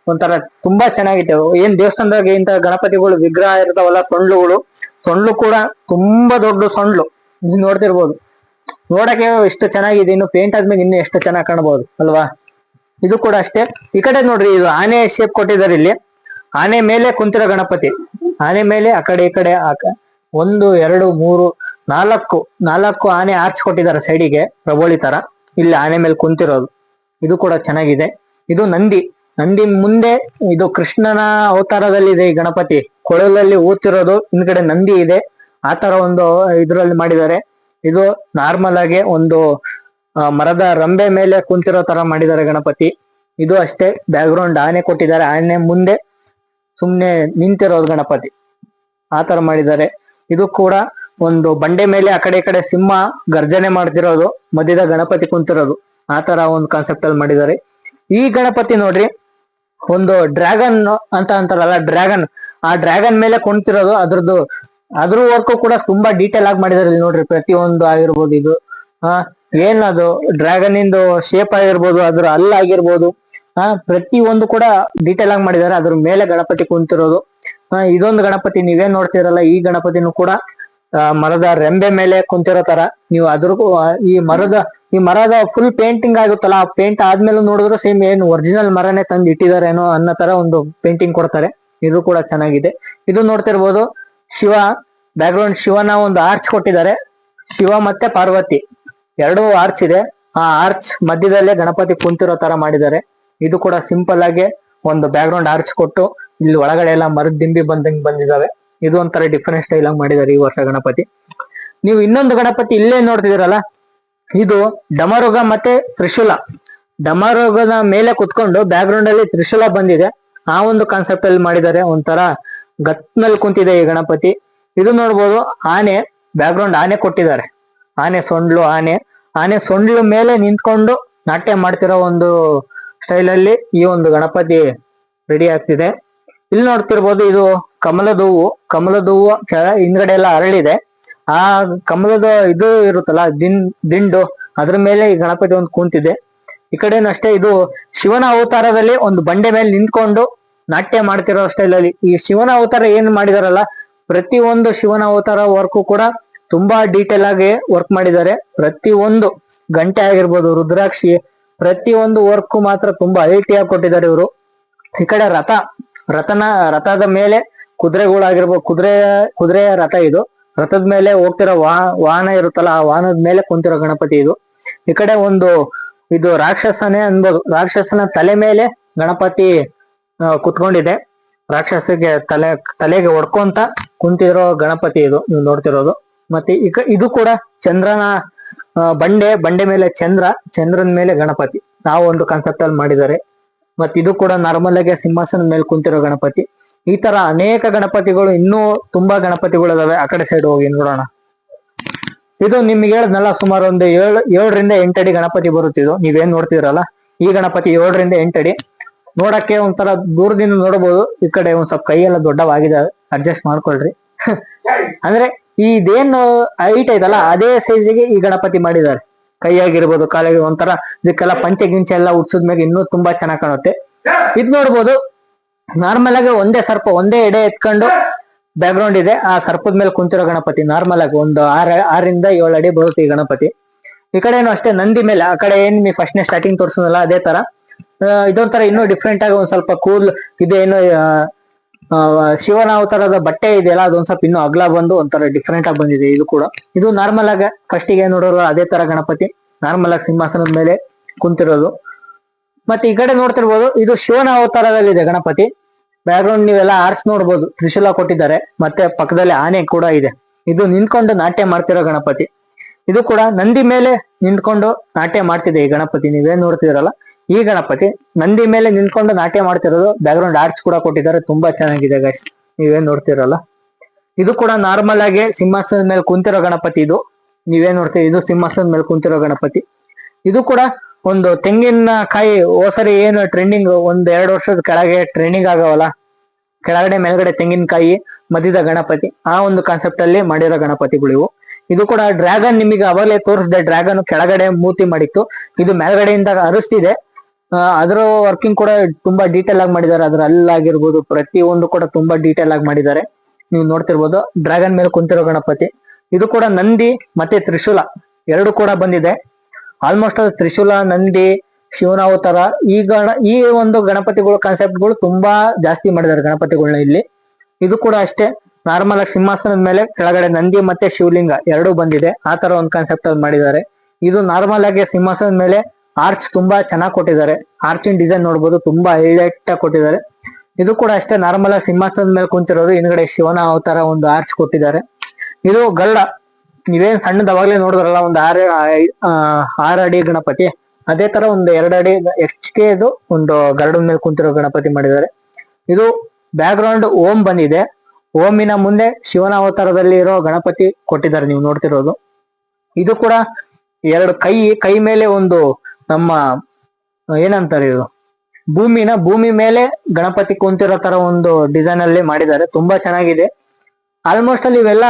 ಒಂಥರ ತುಂಬಾ ಚೆನ್ನಾಗಿದೆ ಏನ್ ದೇವಸ್ಥಾನದಾಗ ಇಂತ ಗಣಪತಿಗಳು ವಿಗ್ರಹ ಇರ್ತಾವಲ್ಲ ಸೊಂಡ್ಲುಗಳು ಸೊಂಡ್ಲು ಕೂಡ ತುಂಬಾ ದೊಡ್ಡ ಸೊಂಡ್ಲು. ನೋಡ್ತಿರ್ಬೋದು. ನೋಡಕ್ಕೆ ಎಷ್ಟು ಚೆನ್ನಾಗಿದೆ ಇನ್ನು ಪೇಂಟ್ ಆದ್ಮೇಲೆ ಇನ್ನು ಎಷ್ಟು ಚೆನ್ನಾಗಿ ಕಾಣಬಹುದು ಅಲ್ವಾ? ಇದು ಕೂಡ ಅಷ್ಟೇ. ಈ ಕಡೆ ನೋಡ್ರಿ, ಇದು ಆನೆ ಶೇಪ್ ಕೊಟ್ಟಿದ್ದಾರೆ ಇಲ್ಲಿ. ಆನೆ ಮೇಲೆ ಕುಂತಿರೋ ಗಣಪತಿ. ಆನೆ ಮೇಲೆ ಆ ಕಡೆ, ಈ ಕಡೆ ಒಂದು, ಎರಡು, ಮೂರು, ನಾಲ್ಕು ನಾಲ್ಕು ಆನೆ ಆರ್ಚ್ ಕೊಟ್ಟಿದ್ದಾರೆ ಸೈಡಿಗೆ ಪ್ರಬೋಳಿ ತರ. ಇಲ್ಲಿ ಆನೆ ಮೇಲೆ ಕುಂತಿರೋದು. ಇದು ಕೂಡ ಚೆನ್ನಾಗಿದೆ. ಇದು ನಂದಿ. ನಂದಿ ಮುಂದೆ ಇದು ಕೃಷ್ಣನ ಅವತಾರದಲ್ಲಿ ಇದೆ ಈ ಗಣಪತಿ. ಕೊಳಲಲ್ಲಿ ಊತಿರೋದು ಹಿಂದ್ಗಡೆ ನಂದಿ ಇದೆ. ಆ ತರ ಒಂದು ಇದ್ರಲ್ಲಿ ಮಾಡಿದ್ದಾರೆ. ಇದು ನಾರ್ಮಲ್ ಆಗಿ ಒಂದು ಮರದ ರಂಬೆ ಮೇಲೆ ಕುಂತಿರೋ ತರ ಮಾಡಿದ್ದಾರೆ ಗಣಪತಿ. ಇದು ಅಷ್ಟೇ ಬ್ಯಾಕ್ ಗ್ರೌಂಡ್ ಆನೆ ಕೊಟ್ಟಿದ್ದಾರೆ. ಆನೆ ಮುಂದೆ ಸುಮ್ನೆ ನಿಂತಿರೋದು ಗಣಪತಿ. ಆ ತರ ಮಾಡಿದ್ದಾರೆ. ಇದು ಕೂಡ ಒಂದು ಬಂಡೆ ಮೇಲೆ ಆ ಕಡೆ ಈ ಕಡೆ ಸಿಂಹ ಗರ್ಜನೆ ಮಾಡ್ತಿರೋದು, ಮಧ್ಯದ ಗಣಪತಿ ಕುಂತಿರೋದು. ಆ ತರ ಒಂದು ಕಾನ್ಸೆಪ್ಟ್ ಅಲ್ಲಿ ಮಾಡಿದ್ದಾರೆ. ಈ ಗಣಪತಿ ನೋಡ್ರಿ, ಒಂದು ಡ್ರ್ಯಾಗನ್ ಅಂತ ಅಂತಾರಲ್ಲ, ಡ್ರ್ಯಾಗನ್. ಆ ಡ್ರ್ಯಾಗನ್ ಮೇಲೆ ಕುಂತಿರೋದು, ಅದ್ರದ್ದು, ಅದ್ರ ವರ್ಕು ಕೂಡ ತುಂಬಾ ಡೀಟೇಲ್ ಆಗಿ ಮಾಡಿದಾರೆ ನೋಡ್ರಿ. ಪ್ರತಿಯೊಂದು ಆಗಿರ್ಬೋದು ಇದು. ಆ ಅದು ಡ್ರ್ಯಾಗನ್ ಇಂದು ಶೇಪ್ ಆಗಿರ್ಬೋದು, ಅದ್ರ ಅಲ್ಲ ಆಗಿರ್ಬೋದು, ಹಾ, ಪ್ರತಿ ಒಂದು ಕೂಡ ಡೀಟೇಲ್ ಆಗಿ ಮಾಡಿದ್ದಾರೆ ಅದ್ರ ಮೇಲೆ ಗಣಪತಿ ಕುಂತಿರೋದು. ಹಾ, ಇದೊಂದು ಗಣಪತಿ ನೀವೇನ್ ನೋಡ್ತಿರಲ್ಲ, ಈ ಗಣಪತಿನೂ ಕೂಡ ಮರದ ರೆಂಬೆ ಮೇಲೆ ಕುಂತಿರೋ ತರ. ನೀವು ಅದ್ರಿಗೂ ಈ ಮರದ ಈ ಮರದ ಫುಲ್ ಪೇಂಟಿಂಗ್ ಆಗುತ್ತಲ್ಲ, ಆ ಪೇಂಟ್ ಆದ್ಮೇಲೆ ನೋಡಿದ್ರು ಸೇಮ್ ಏನು ಒರಿಜಿನಲ್ ಮರನೇ ತಂದು ಇಟ್ಟಿದಾರೇನೋ ಅನ್ನೋ ತರ ಒಂದು ಪೇಂಟಿಂಗ್ ಕೊಡ್ತಾರೆ. ಇದು ಕೂಡ ಚೆನ್ನಾಗಿದೆ. ಇದು ನೋಡ್ತಿರ್ಬೋದು ಶಿವ ಬ್ಯಾಕ್ ಗ್ರೌಂಡ್ ಶಿವನ ಒಂದು ಆರ್ಚ್ ಕೊಟ್ಟಿದ್ದಾರೆ. ಶಿವ ಮತ್ತೆ ಪಾರ್ವತಿ. ಎರಡು ಆರ್ಚ್ ಇದೆ. ಆ ಆರ್ಚ್ ಮಧ್ಯದಲ್ಲೇ ಗಣಪತಿ ಕುಂತಿರೋ ತರ ಮಾಡಿದ್ದಾರೆ. ಇದು ಕೂಡ ಸಿಂಪಲ್ ಆಗಿ ಒಂದು ಬ್ಯಾಕ್ ಗ್ರೌಂಡ್ ಆರ್ಚ್ ಕೊಟ್ಟು ಇಲ್ಲಿ ಒಳಗಡೆ ಎಲ್ಲ ಮರದ ದಿಂಬಿ ಬಂದಂಗೆ ಬಂದಿದಾವೆ. ಇದು ಒಂಥರ ಡಿಫರೆಂಟ್ ಸ್ಟೈಲ್ ಆಗಿ ಮಾಡಿದ್ದಾರೆ ಈ ವರ್ಷ ಗಣಪತಿ. ನೀವು ಇನ್ನೊಂದು ಗಣಪತಿ ಇಲ್ಲೇ ನೋಡ್ತಿದ್ದೀರಲ್ಲ, ಇದು ಡಮರುಗ ಮತ್ತೆ ತ್ರಿಶೂಲ. ಡಮರುಗದ ಮೇಲೆ ಕುತ್ಕೊಂಡು ಬ್ಯಾಕ್ ಗ್ರೌಂಡ್ ಅಲ್ಲಿ ತ್ರಿಶೂಲ ಬಂದಿದೆ. ಆ ಒಂದು ಕಾನ್ಸೆಪ್ಟ್ ಅಲ್ಲಿ ಮಾಡಿದ್ದಾರೆ, ಒಂಥರ ಗತ್ನಲ್ಲಿ ಕುಂತಿದೆ ಈ ಗಣಪತಿ. ಇದು ನೋಡ್ಬೋದು ಆನೆ ಬ್ಯಾಕ್ ಗ್ರೌಂಡ್ ಆನೆ ಕೊಟ್ಟಿದ್ದಾರೆ. ಆನೆ ಸೊಂಡ್ಲು ಆನೆ. ಆನೆ ಸೊಂಡ್ಲು ಮೇಲೆ ನಿಂತ್ಕೊಂಡು ನಾಟ್ಯ ಮಾಡ್ತಿರೋ ಒಂದು ಸ್ಟೈಲ್ ಅಲ್ಲಿ ಈ ಒಂದು ಗಣಪತಿ ರೆಡಿ ಆಗ್ತಿದೆ. ಇಲ್ಲಿ ನೋಡ್ತಿರ್ಬೋದು ಇದು ಕಮಲದ ಹೂವು. ಕಮಲದ ಹೂವು ಕೆಳ ಹಿಂದ್ಗಡೆ ಎಲ್ಲ ಅರಳಿದೆ. ಆ ಕಮಲದ ಇದು ಇರುತ್ತಲ್ಲ, ದಿನ್, ದಿಂಡು, ಅದ್ರ ಮೇಲೆ ಈ ಗಣಪತಿ ಒಂದು ಕುಂತಿದೆ. ಈ ಕಡೆನೂ ಅಷ್ಟೇ, ಇದು ಶಿವನ ಅವತಾರದಲ್ಲಿ ಒಂದು ಬಂಡೆ ಮೇಲೆ ನಿಂತ್ಕೊಂಡು ನಾಟ್ಯ ಮಾಡ್ತಿರೋ ಸ್ಟೈಲ್ ಅಲ್ಲಿ ಈ ಶಿವನ ಅವತಾರ ಏನ್ ಮಾಡಿದಾರಲ್ಲ ಪ್ರತಿ ಒಂದು ಶಿವನ ಅವತಾರ ವರ್ಕು ಕೂಡ ತುಂಬಾ ಡೀಟೇಲ್ ಆಗಿ ವರ್ಕ್ ಮಾಡಿದ್ದಾರೆ. ಪ್ರತಿ ಒಂದು ಗಂಟೆ ಆಗಿರ್ಬೋದು, ರುದ್ರಾಕ್ಷಿ ಪ್ರತಿ ಒಂದು ವರ್ಕ್ ಮಾತ್ರ ತುಂಬಾ ಐಟಿ ಆಗಿ ಕೊಟ್ಟಿದ್ದಾರೆ ಇವರು. ಈ ಕಡೆ ರಥ, ರಥನ, ರಥದ ಮೇಲೆ ಕುದುರೆಗಳಾಗಿರ್ಬೋದು, ಕುದುರೆ, ಕುದುರೆಯ ರಥ ಇದು. ರಥದ ಮೇಲೆ ಹೋಗ್ತಿರೋ ವಾಹನ ಇರುತ್ತಲ್ಲ, ಆ ವಾಹನದ ಮೇಲೆ ಕುಂತಿರೋ ಗಣಪತಿ ಇದು. ಈ ಕಡೆ ಒಂದು ಇದು ರಾಕ್ಷಸನೇ ಅನ್ಬೋದು. ರಾಕ್ಷಸನ ತಲೆ ಮೇಲೆ ಗಣಪತಿ ಕುತ್ಕೊಂಡಿದೆ. ರಾಕ್ಷಸಿಗೆ ತಲೆ, ತಲೆಗೆ ಹೊಡ್ಕೊಂತ ಕುಂತಿರೋ ಗಣಪತಿ ಇದು, ನೀವು ನೋಡ್ತಿರೋದು. ಮತ್ತೆ ಈಗ ಇದು ಕೂಡ ಚಂದ್ರನ ಬಂಡೆ ಬಂಡೆ ಮೇಲೆ ಚಂದ್ರ, ಚಂದ್ರನ ಮೇಲೆ ಗಣಪತಿ. ನಾವು ಒಂದು ಕಾನ್ಸೆಪ್ಟ್ ಅಲ್ಲಿ ಮಾಡಿದ್ದಾರೆ. ಮತ್ತೆ ಇದು ಕೂಡ ನಾರ್ಮಲ್ ಆಗಿ ಸಿಂಹಾಸನ ಮೇಲೆ ಕುಂತಿರೋ ಗಣಪತಿ. ಈ ತರ ಅನೇಕ ಗಣಪತಿಗಳು ಇನ್ನೂ ತುಂಬಾ ಗಣಪತಿಗಳು ಇದಾವೆ ಆ ಕಡೆ ಸೈಡ್ ಹೋಗಿ ನೋಡೋಣ. ಇದು ನಿಮ್ಗೆ ಹೇಳದ್ನಲ್ಲ, ಸುಮಾರು ಒಂದು ಏಳು, ಏಳರಿಂದ ಎಂಟಡಿ ಗಣಪತಿ ಬರುತ್ತಿದ್ದು ನೀವೇನ್ ನೋಡ್ತಿದ್ರಲ್ಲ? ಈ ಗಣಪತಿ ಏಳರಿಂದ ಎಂಟಡಿ ನೋಡಕ್ಕೆ ಒಂಥರ ದೂರದಿಂದ ನೋಡಬಹುದು ಈ ಕಡೆ ಒಂದ್ ಸ್ವಲ್ಪ ಕೈಯೆಲ್ಲ ದೊಡ್ಡವಾಗಿದೆ. ಅಡ್ಜಸ್ಟ್ ಮಾಡ್ಕೊಳ್ರಿ. [laughs] ಅಂದ್ರೆ ಇದೇನು ಹೈಟ್ ಐತಲ್ಲ ಅದೇ ಸೈಜಿಗೆ ಈ ಗಣಪತಿ ಮಾಡಿದ್ದಾರೆ. ಕೈಯಾಗಿರ್ಬೋದು, ಕಾಲಿಗೆ ಒಂಥರ ಇದಕ್ಕೆಲ್ಲ ಪಂಚೆ ಗಿಂಚೆ ಎಲ್ಲ ಉಟ್ಸಿದ್ಮೇಲೆ ಇನ್ನೂ ತುಂಬಾ ಚೆನ್ನಾಗಿ ಕಾಣುತ್ತೆ. ಇದ್ ನೋಡ್ಬೋದು ನಾರ್ಮಲ್ ಆಗಿ ಒಂದೇ ಸರ್ಪ, ಒಂದೇ ಎಡೆ ಎತ್ಕೊಂಡು ಬ್ಯಾಕ್ ಗ್ರೌಂಡ್ ಇದೆ. ಆ ಸರ್ಪದ ಮೇಲೆ ಕುಂತಿರೋ ಗಣಪತಿ ನಾರ್ಮಲ್ ಆಗಿ ಒಂದು ಆರ ಆರಿಂದ ಏಳು ಅಡಿ ಬರುತ್ತೆ ಈ ಗಣಪತಿ. ಈ ಕಡೆನೂ ಅಷ್ಟೇ, ನಂದಿ ಮೇಲೆ, ಆ ಕಡೆ ಏನ್ ನೀವು ಫಸ್ಟ್ನೇ ಸ್ಟಾರ್ಟಿಂಗ್ ತೋರಿಸೋದಲ್ಲ, ಅದೇ ತರ. ಇದೊಂಥರ ಇನ್ನೂ ಡಿಫ್ರೆಂಟ್ ಆಗಿ ಒಂದ್ ಸ್ವಲ್ಪ ಕೂಲ್ ಇದೇನು ಶಿವನ ಅವತಾರದ ಬಟ್ಟೆ ಇದೆಯಲ್ಲ, ಅದೊಂದ್ ಸ್ವಲ್ಪ ಇನ್ನೂ ಅಗ್ಲ ಬಂದು ಒಂಥರ ಡಿಫ್ರೆಂಟ್ ಆಗಿ ಬಂದಿದೆ ಇದು ಕೂಡ. ಇದು ನಾರ್ಮಲ್ ಆಗಿ ಫಸ್ಟಿಗೆ ನೋಡೋರು ಅದೇ ತರ ಗಣಪತಿ ನಾರ್ಮಲ್ ಆಗಿ ಸಿಂಹಾಸನದ ಮೇಲೆ ಕುಂತಿರೋದು. ಮತ್ತೆ ಈ ಕಡೆ ನೋಡ್ತಿರ್ಬೋದು, ಇದು ಶಿವನ ಅವತಾರದಲ್ಲಿದೆ ಗಣಪತಿ. ಬ್ಯಾಕ್ ಗ್ರೌಂಡ್ ನೀವೆಲ್ಲ ಆರ್ಸ್ ನೋಡ್ಬೋದು, ತ್ರಿಶೂಲ ಕೊಟ್ಟಿದ್ದಾರೆ, ಮತ್ತೆ ಪಕ್ಕದಲ್ಲಿ ಆನೆ ಕೂಡ ಇದೆ. ಇದು ನಿಂತ್ಕೊಂಡು ನಾಟ್ಯ ಮಾಡ್ತಿರೋ ಗಣಪತಿ. ಇದು ಕೂಡ ನಂದಿ ಮೇಲೆ ನಿಂತ್ಕೊಂಡು ನಾಟ್ಯ ಮಾಡ್ತಿದೆ ಈ ಗಣಪತಿ, ನೀವೇನ್ ನೋಡ್ತಿದ್ರಲ್ಲ ಈ ಗಣಪತಿ ನಂದಿ ಮೇಲೆ ನಿಂತ್ಕೊಂಡು ನಾಟ್ಯ ಮಾಡ್ತಿರೋದು ಬ್ಯಾಕ್ ಗ್ರೌಂಡ್ ಆರ್ಚ್ ಕೂಡ ಕೊಟ್ಟಿದ್ದಾರೆ. ತುಂಬಾ ಚೆನ್ನಾಗಿದೆ ಗೈಸ್ ನೀವೇನ್ ನೋಡ್ತಿರಲ್ಲ. ಇದು ಕೂಡ ನಾರ್ಮಲ್ ಆಗಿ ಸಿಂಹಾಸನದ ಮೇಲೆ ಕುಂತಿರೋ ಗಣಪತಿ ಇದು. ನೀವೇನ್ ನೋಡ್ತೀರಿ? ಇದು ಸಿಂಹಾಸನದ ಮೇಲೆ ಕುಂತಿರೋ ಗಣಪತಿ. ಇದು ಕೂಡ ಒಂದು ತೆಂಗಿನಕಾಯಿ ಓಸರಿ ಏನು ಟ್ರೆಂಡಿಂಗ್ ಒಂದ್ ಎರಡು ವರ್ಷದ ಕೆಳಗೆ ಟ್ರೆಂಡಿಂಗ್ ಆಗವಲ್ಲ. ಕೆಳಗಡೆ ಮೇಲ್ಗಡೆ ತೆಂಗಿನಕಾಯಿ ಮಧ್ಯದ ಗಣಪತಿ. ಆ ಒಂದು ಕಾನ್ಸೆಪ್ಟ್ ಅಲ್ಲಿ ಮಾಡಿರೋ ಗಣಪತಿಗಳು ಇವು. ಇದು ಕೂಡ ಡ್ರ್ಯಾಗನ್ ನಿಮಗೆ ಅವಾಗಲೇ ತೋರಿಸಿದೆ ಡ್ರ್ಯಾಗನ್ ಕೆಳಗಡೆ ಮೂತಿ ಮಾಡಿತ್ತು. ಇದು ಮೇಲ್ಗಡೆಯಿಂದ ಅರಸ್ತಿದೆ. ಅದರ ವರ್ಕಿಂಗ್ ಕೂಡ ತುಂಬಾ ಡೀಟೇಲ್ ಆಗಿ ಮಾಡಿದ್ದಾರೆ. ಅದ್ರ ಅಲ್ಲಾಗಿರ್ಬೋದು ಪ್ರತಿ ಒಂದು ಕೂಡ ತುಂಬಾ ಡೀಟೇಲ್ ಆಗಿ ಮಾಡಿದ್ದಾರೆ. ನೀವು ನೋಡ್ತಿರ್ಬೋದು ಡ್ರ್ಯಾಗನ್ ಮೇಲೆ ಕುಂತಿರೋ ಗಣಪತಿ. ಇದು ಕೂಡ ನಂದಿ ಮತ್ತೆ ತ್ರಿಶೂಲ. ಎರಡು ಕೂಡ ಬಂದಿದೆ. ಆಲ್ಮೋಸ್ಟ್ ಅದು ತ್ರಿಶೂಲ, ನಂದಿ, ಶಿವನಾವತಾರ. ಈ ಗಣ, ಈ ಒಂದು ಗಣಪತಿಗಳು ಕಾನ್ಸೆಪ್ಟ್ಗಳು ತುಂಬಾ ಜಾಸ್ತಿ ಮಾಡಿದ್ದಾರೆ ಗಣಪತಿಗಳನ್ನ ಇಲ್ಲಿ. ಇದು ಕೂಡ ಅಷ್ಟೇ. ನಾರ್ಮಲ್ ಆಗಿ ಸಿಂಹಾಸನದ ಮೇಲೆ ಕೆಳಗಡೆ ನಂದಿ ಮತ್ತೆ ಶಿವಲಿಂಗ ಎರಡೂ ಬಂದಿದೆ. ಆ ತರ ಒಂದು ಕಾನ್ಸೆಪ್ಟ್ ಅಲ್ಲಿ ಮಾಡಿದ್ದಾರೆ. ಇದು ನಾರ್ಮಲ್ ಆಗಿ ಸಿಂಹಾಸನದ ಮೇಲೆ ಆರ್ಚ್ ತುಂಬಾ ಚೆನ್ನಾಗಿ ಕೊಟ್ಟಿದ್ದಾರೆ. ಆರ್ಚಿನ ಡಿಸೈನ್ ನೋಡಬಹುದು ತುಂಬಾ ಹೈಲೈಟ್ ಆಗಿ ಕೊಟ್ಟಿದ್ದಾರೆ. ಇದು ಕೂಡ ಅಷ್ಟೇ ನಾರ್ಮಲ್ ಆಗಿ ಸಿಂಹಾಸನದ ಮೇಲೆ ಕುಂತಿರೋದು, ಹಿಂದ್ಗಡೆ ಶಿವನ ಅವತಾರ ಒಂದು ಆರ್ಚ್ ಕೊಟ್ಟಿದ್ದಾರೆ. ಇದು ಗಲ್ಲ ನೀವೇನ್ ಸಣ್ಣದ ಅವಾಗ್ಲೇ ನೋಡಿದ್ರಲ್ಲ, ಒಂದು ಆರು ಆರ್ ಅಡಿ ಗಣಪತಿ. ಅದೇ ತರ ಒಂದು ಎರಡು ಅಡಿ ಎಚ್ ಕೆ ಇದು ಒಂದು ಗರಡನ್ ಮೇಲೆ ಕುಂತಿರೋ ಗಣಪತಿ ಮಾಡಿದ್ದಾರೆ. ಇದು ಬ್ಯಾಕ್ ಗ್ರೌಂಡ್ ಓಂ ಬಂದಿದೆ. ಓಮಿನ ಮುಂದೆ ಶಿವನ ಅವತಾರದಲ್ಲಿ ಇರೋ ಗಣಪತಿ ಕೊಟ್ಟಿದ್ದಾರೆ, ನೀವು ನೋಡ್ತಿರೋದು. ಇದು ಕೂಡ ಎರಡು ಕೈ ಕೈ ಮೇಲೆ ಒಂದು ನಮ್ಮ ಏನಂತಾರೆ ಇದು? ಭೂಮಿನ ಭೂಮಿ ಮೇಲೆ ಗಣಪತಿ ಕುಂತಿರೋ ತರ ಒಂದು ಡಿಸೈನ್ ಅಲ್ಲಿ ಮಾಡಿದ್ದಾರೆ. ತುಂಬಾ ಚೆನ್ನಾಗಿದೆ. ಆಲ್ಮೋಸ್ಟ್ ಅಲ್ಲಿ ಇವೆಲ್ಲ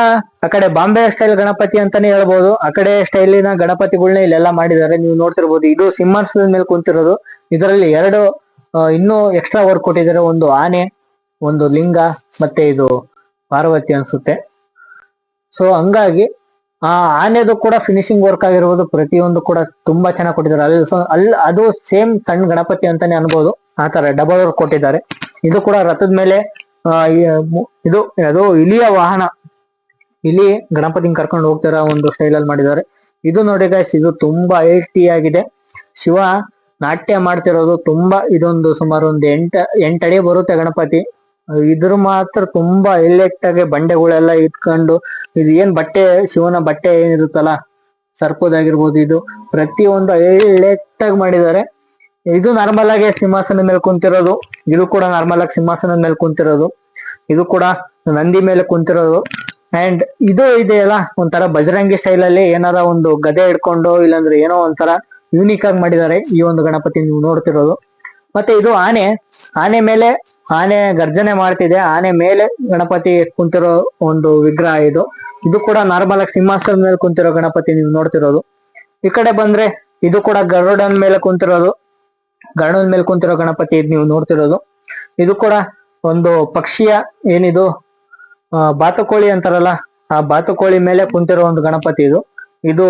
ಆ ಕಡೆ ಬಾಂಬೆ ಸ್ಟೈಲ್ ಗಣಪತಿ ಅಂತಾನೆ ಹೇಳ್ಬೋದು. ಆ ಕಡೆ ಸ್ಟೈಲಿನ ಗಣಪತಿಗಳನ್ನ ಇಲ್ಲೆಲ್ಲ ಮಾಡಿದ್ದಾರೆ. ನೀವು ನೋಡ್ತಿರ್ಬೋದು, ಇದು ಸಿಂಹಾಸನದ ಮೇಲೆ ಕುಂತಿರೋದು. ಇದರಲ್ಲಿ ಎರಡು ಇನ್ನೂ ಎಕ್ಸ್ಟ್ರಾ ವರ್ಕ್ ಕೊಟ್ಟಿದ್ದಾರೆ. ಒಂದು ಆನೆ, ಒಂದು ಲಿಂಗ, ಮತ್ತೆ ಇದು ಪಾರ್ವತಿ ಅನ್ಸುತ್ತೆ. ಸೊ ಹಂಗಾಗಿ ಆ, ಆನೆದು ಕೂಡ ಫಿನಿಶಿಂಗ್ ವರ್ಕ್ ಆಗಿರ್ಬೋದು. ಪ್ರತಿಯೊಂದು ಕೂಡ ತುಂಬಾ ಚೆನ್ನಾಗಿ ಕೊಟ್ಟಿದ್ದಾರೆ. ಅಲ್ಲಿ ಅಲ್ಲಿ ಅದು ಸೇಮ್ ಸಣ್ಣ ಗಣಪತಿ ಅಂತಾನೆ ಅನ್ಬೋದು. ಆ ತರ ಡಬಲ್ ವರ್ಕ್ ಕೊಟ್ಟಿದ್ದಾರೆ. ಇದು ಕೂಡ ರಥದ ಮೇಲೆ ಇದು, ಅದು ಇಲಿಯ ವಾಹನ. ಇಲಿ ಗಣಪತಿನ ಕರ್ಕೊಂಡು ಹೋಗ್ತಾರ ಒಂದು ಸ್ಟೈಲ್ ಅಲ್ಲಿ ಮಾಡಿದ್ದಾರೆ. ಇದು ನೋಡಿ ಗೈಸ್ ಇದು ತುಂಬಾ ಐಟಿ ಆಗಿದೆ. ಶಿವ ನಾಟ್ಯ ಮಾಡ್ತಿರೋದು ತುಂಬಾ ಇದೊಂದು ಸುಮಾರು ಒಂದು ಎಂಟ, ಎಂಟಡಿ ಬರುತ್ತೆ ಗಣಪತಿ. ಇದ್ರ ಮಾತ್ರ ತುಂಬಾ ಎಲೆಕ್ಟ್ ಆಗಿ ಬಂಡೆಗಳೆಲ್ಲ ಇಟ್ಕೊಂಡು ಇದು ಏನ್ ಬಟ್ಟೆ, ಶಿವನ ಬಟ್ಟೆ ಏನಿರುತ್ತಲ್ಲ ಸರ್ಕೋದಾಗಿರ್ಬೋದು ಇದು, ಪ್ರತಿಯೊಂದು ಎಲೆಕ್ಟ್ ಆಗಿ ಮಾಡಿದ್ದಾರೆ. ಇದು ನಾರ್ಮಲ್ ಆಗಿ ಸಿಂಹಾಸನ ಮೇಲೆ ಕುಂತಿರೋದು, ಇದು ಕೂಡ ನಾರ್ಮಲ್ ಆಗಿ ಸಿಂಹಾಸನ ಮೇಲೆ ಕುಂತಿರೋದು, ಇದು ಕೂಡ ನಂದಿ ಮೇಲೆ ಕುಂತಿರೋದು. ಅಂಡ್ ಇದು ಇದೆಯಲ್ಲ ಒಂಥರ ಬಜರಂಗಿ ಸ್ಟೈಲ್ ಅಲ್ಲಿ ಏನಾರ ಒಂದು ಗದೆ ಹಿಡ್ಕೊಂಡು ಇಲ್ಲಾಂದ್ರೆ ಏನೋ ಒಂಥರ ಯೂನಿಕ್ ಆಗಿ ಮಾಡಿದ್ದಾರೆ ಈ ಒಂದು ಗಣಪತಿ ನೀವು ನೋಡ್ತಿರೋದು. ಮತ್ತೆ ಇದು ಆನೆ ಆನೆ ಮೇಲೆ ಆನೆ ಗರ್ಜನೆ ಮಾಡ್ತಿದೆ. ಆನೆ ಮೇಲೆ ಗಣಪತಿ ಕುಂತಿರೋ ಒಂದು ವಿಗ್ರಹ ಇದು. ಇದು ಕೂಡ ನಾರ್ಮಲ್ ಆಗಿ ಸಿಂಹಾಸನ ಮೇಲೆ ಕುಂತಿರೋ ಗಣಪತಿ ನೀವು ನೋಡ್ತಿರೋದು. ಈ ಕಡೆ ಬಂದ್ರೆ ಇದು ಕೂಡ ಗರುಡನ್ ಮೇಲೆ ಕುಂತಿರೋದು. ಗರುಡನ ಮೇಲೆ ಕುಂತಿರೋ ಗಣಪತಿ ಇದ್ ನೀವು ನೋಡ್ತಿರೋದು. ಇದು ಕೂಡ ಒಂದು ಪಕ್ಷಿಯ ಏನಿದು? ಬಾತುಕೋಳಿ ಅಂತಾರಲ್ಲ, ಆ ಬಾತುಕೋಳಿ ಮೇಲೆ ಕುಂತಿರೋ ಒಂದು ಗಣಪತಿ ಇದು. ಇದು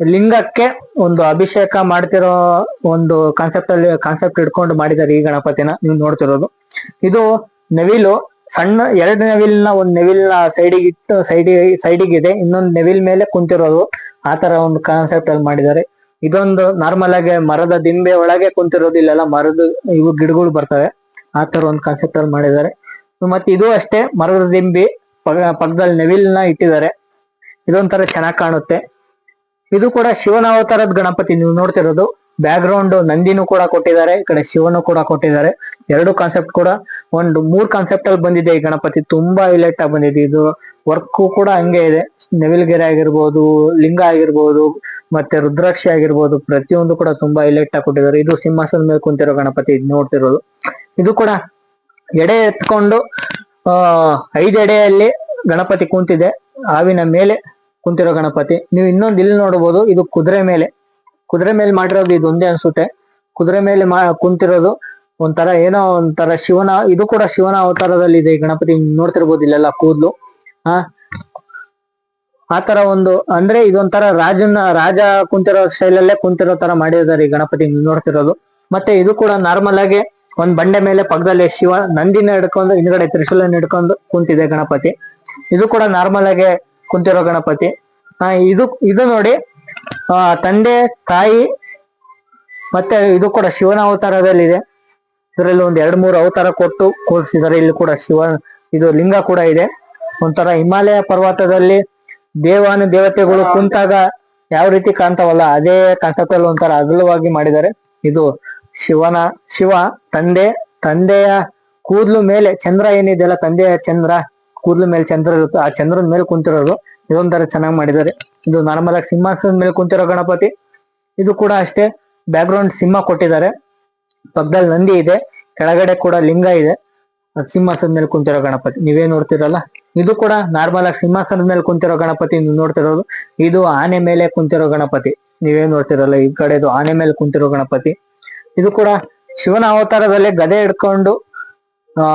ಲಿಂಗಕ್ಕೆ ಒಂದು ಅಭಿಷೇಕ ಮಾಡ್ತಿರೋ ಒಂದು ಕಾನ್ಸೆಪ್ಟ್ ಅಲ್ಲಿ ಕಾನ್ಸೆಪ್ಟ್ ಇಟ್ಕೊಂಡು ಮಾಡಿದ್ದಾರೆ ಈ ಗಣಪತಿನ, ನೀವು ನೋಡ್ತಿರೋದು. ಇದು ನವಿಲು, ಸಣ್ಣ ಎರಡು ನವಿಲ್ನ ಒಂದು ನವಿಲ್ನ ಸೈಡಿಗೆ ಇಟ್ಟು ಸೈಡಿ ಸೈಡಿಗೆ ಇದೆ. ಇನ್ನೊಂದು ನವಿಲ್ ಮೇಲೆ ಕುಂತಿರೋದು. ಆ ತರ ಒಂದು ಕಾನ್ಸೆಪ್ಟ್ ಅಲ್ಲಿ ಮಾಡಿದ್ದಾರೆ. ಇದೊಂದು ನಾರ್ಮಲ್ ಆಗಿ ಮರದ ದಿಂಬೆ ಒಳಗೆ ಕುಂತಿರೋದು, ಇಲ್ಲೆಲ್ಲ ಮರದ ಇವು ಗಿಡಗಳು ಬರ್ತವೆ. ಆ ತರ ಒಂದು ಕಾನ್ಸೆಪ್ಟ್ ಅಲ್ಲಿ ಮಾಡಿದ್ದಾರೆ. ಮತ್ತೆ ಇದು ಅಷ್ಟೇ ಮರದ ದಿಂಬಿ ಪಕ್ಕದಲ್ಲಿ ನವಿಲ್ನ ಇಟ್ಟಿದ್ದಾರೆ. ಇದೊಂಥರ ಚೆನ್ನಾಗಿ ಕಾಣುತ್ತೆ. ಇದು ಕೂಡ ಶಿವನ ಅವತಾರದ ಗಣಪತಿ. ನೀವು ನೋಡ್ತಿರೋದು ಬ್ಯಾಕ್ ಗ್ರೌಂಡ್ ನಂದಿನೂ ಕೂಡ ಕೊಟ್ಟಿದ್ದಾರೆ, ಈ ಕಡೆ ಶಿವನು ಕೂಡ ಕೊಟ್ಟಿದ್ದಾರೆ. ಎರಡು ಕಾನ್ಸೆಪ್ಟ್ ಕೂಡ, ಒಂದು ಮೂರ್ ಕಾನ್ಸೆಪ್ಟ್ ಅಲ್ಲಿ ಬಂದಿದೆ ಈ ಗಣಪತಿ. ತುಂಬಾ ಹೈಲೈಟ್ ಆಗಿ ಬಂದಿದೆ. ಇದು ವರ್ಕ್ ಕೂಡ ಹಂಗೆ ಇದೆ. ನವಿಲ್ಗೆರೆ ಆಗಿರ್ಬೋದು, ಲಿಂಗ ಆಗಿರ್ಬೋದು, ಮತ್ತೆ ರುದ್ರಾಕ್ಷಿ ಆಗಿರ್ಬೋದು, ಪ್ರತಿಯೊಂದು ಕೂಡ ತುಂಬಾ ಹೈಲೈಟ್ ಆಗಿ ಕೊಟ್ಟಿದ್ದಾರೆ. ಇದು ಸಿಂಹಾಸನ ಮೇಲೆ ಕುಂತಿರೋ ಗಣಪತಿ ನೋಡ್ತಿರೋದು. ಇದು ಕೂಡ ಎಡೆ ಎತ್ಕೊಂಡು, ಆ ಐದು ಎಡೆಯಲ್ಲಿ ಗಣಪತಿ ಕುಂತಿದೆ. ಹಾವಿನ ಮೇಲೆ ಕುಂತಿರೋ ಗಣಪತಿ. ನೀವು ಇನ್ನೊಂದು ಇಲ್ಲಿ ನೋಡಬಹುದು ಇದು ಕುದುರೆ ಮೇಲೆ. ಕುದುರೆ ಮೇಲೆ ಮಾಡಿರೋದು ಇದು ಒಂದೇ ಅನ್ಸುತ್ತೆ. ಕುದುರೆ ಮೇಲೆ ಕುಂತಿರೋದು ಒಂಥರ ಏನೋ ಒಂಥರ ಶಿವನ, ಇದು ಕೂಡ ಶಿವನ ಅವತಾರದಲ್ಲಿ ಇದೆ ಈ ಗಣಪತಿ. ನೋಡ್ತಿರ್ಬೋದು ಇಲ್ಲೆಲ್ಲ ಕೂದ್ಲು. ಆ ಆತರ ತರ ಒಂದು, ಅಂದ್ರೆ ಇದೊಂಥರ ರಾಜನ, ರಾಜ ಕುಂತಿರೋ ಸ್ಟೈಲ್ ಅಲ್ಲೇ ಕುಂತಿರೋ ತರ ಮಾಡಿದ್ದಾರೆ ಈ ಗಣಪತಿ ನೋಡ್ತಿರೋದು. ಮತ್ತೆ ಇದು ಕೂಡ ನಾರ್ಮಲ್ ಆಗಿ ಒಂದ್ ಬಂಡೆ ಮೇಲೆ ಪಕ್ಕದಲ್ಲಿ ಶಿವ, ನಂದಿನ ಹಿಡ್ಕೊಂಡು, ಹಿಂದ್ಗಡೆ ತ್ರಿಶೂಲನ ಹಿಡ್ಕೊಂಡು ಕುಂತಿದೆ ಗಣಪತಿ. ಇದು ಕೂಡ ನಾರ್ಮಲ್ ಆಗಿ ಕುಂತಿರೋ ಗಣಪತಿ. ಆ, ಇದು ಇದು ನೋಡಿ, ಆ, ತಂದೆ, ತಾಯಿ, ಮತ್ತೆ ಇದು ಕೂಡ ಶಿವನ ಅವತಾರದಲ್ಲಿದೆ. ಇದರಲ್ಲಿ ಒಂದ್ ಎರಡ್ ಮೂರು ಅವತಾರ ಕೊಟ್ಟು ಕೂರಿಸಿದ್ದಾರೆ. ಇಲ್ಲಿ ಕೂಡ ಶಿವ, ಇದು ಲಿಂಗ ಕೂಡ ಇದೆ. ಒಂಥರ ಹಿಮಾಲಯ ಪರ್ವತದಲ್ಲಿ ದೇವಾನು ದೇವತೆಗಳು ಕುಂತಾಗ ಯಾವ ರೀತಿ ಕಾಣ್ತಾವಲ್ಲ, ಅದೇ ಕಾನ್ಸೆಪ್ಟ್ ಅಲ್ಲಿ ಒಂಥರ ಅಗಲವಾಗಿ ಮಾಡಿದ್ದಾರೆ. ಇದು ಶಿವನ, ಶಿವ, ತಂದೆ, ತಂದೆಯ ಕೂದ್ಲು ಮೇಲೆ ಚಂದ್ರ ಏನಿದೆಯಲ್ಲ ತಂದೆಯ ಚಂದ್ರ. ಕೂದ್ಲು ಮೇಲೆ ಚಂದ್ರ ಇರುತ್ತೆ, ಆ ಚಂದ್ರನ ಮೇಲೆ ಕುಂತಿರೋದು, ಇದೊಂಥರ ಚೆನ್ನಾಗಿ ಮಾಡಿದ್ದಾರೆ. ಇದು ನಾರ್ಮಲ್ ಆಗಿ ಸಿಂಹಾಸನದ ಮೇಲೆ ಕುಂತಿರೋ ಗಣಪತಿ. ಇದು ಕೂಡ ಅಷ್ಟೇ ಬ್ಯಾಕ್ ಗ್ರೌಂಡ್ ಸಿಂಹ ಕೊಟ್ಟಿದ್ದಾರೆ. ಪಕ್ಕದಲ್ಲಿ ನಂದಿ ಇದೆ, ಕೆಳಗಡೆ ಕೂಡ ಲಿಂಗ ಇದೆ. ಸಿಂಹಾಸನದ ಮೇಲೆ ಕುಂತಿರೋ ಗಣಪತಿ. ನೀವೇ ನೋಡ್ತಿರಲ್ಲ? ಇದು ಕೂಡ ನಾರ್ಮಲ್ ಆಗಿ ಸಿಂಹಾಸನದ ಮೇಲೆ ಕುಂತಿರೋ ಗಣಪತಿ ನೀವು ನೋಡ್ತಿರೋದು. ಇದು ಆನೆ ಮೇಲೆ ಕುಂತಿರೋ ಗಣಪತಿ. ನೀವೇ ನೋಡ್ತಿರಲ್ಲ, ಈ ಕಡೆದು ಆನೆ ಮೇಲೆ ಕುಂತಿರೋ ಗಣಪತಿ. ಇದು ಕೂಡ ಶಿವನ ಅವತಾರದಲ್ಲಿ ಗದೆ ಹಿಡ್ಕೊಂಡು, ಆ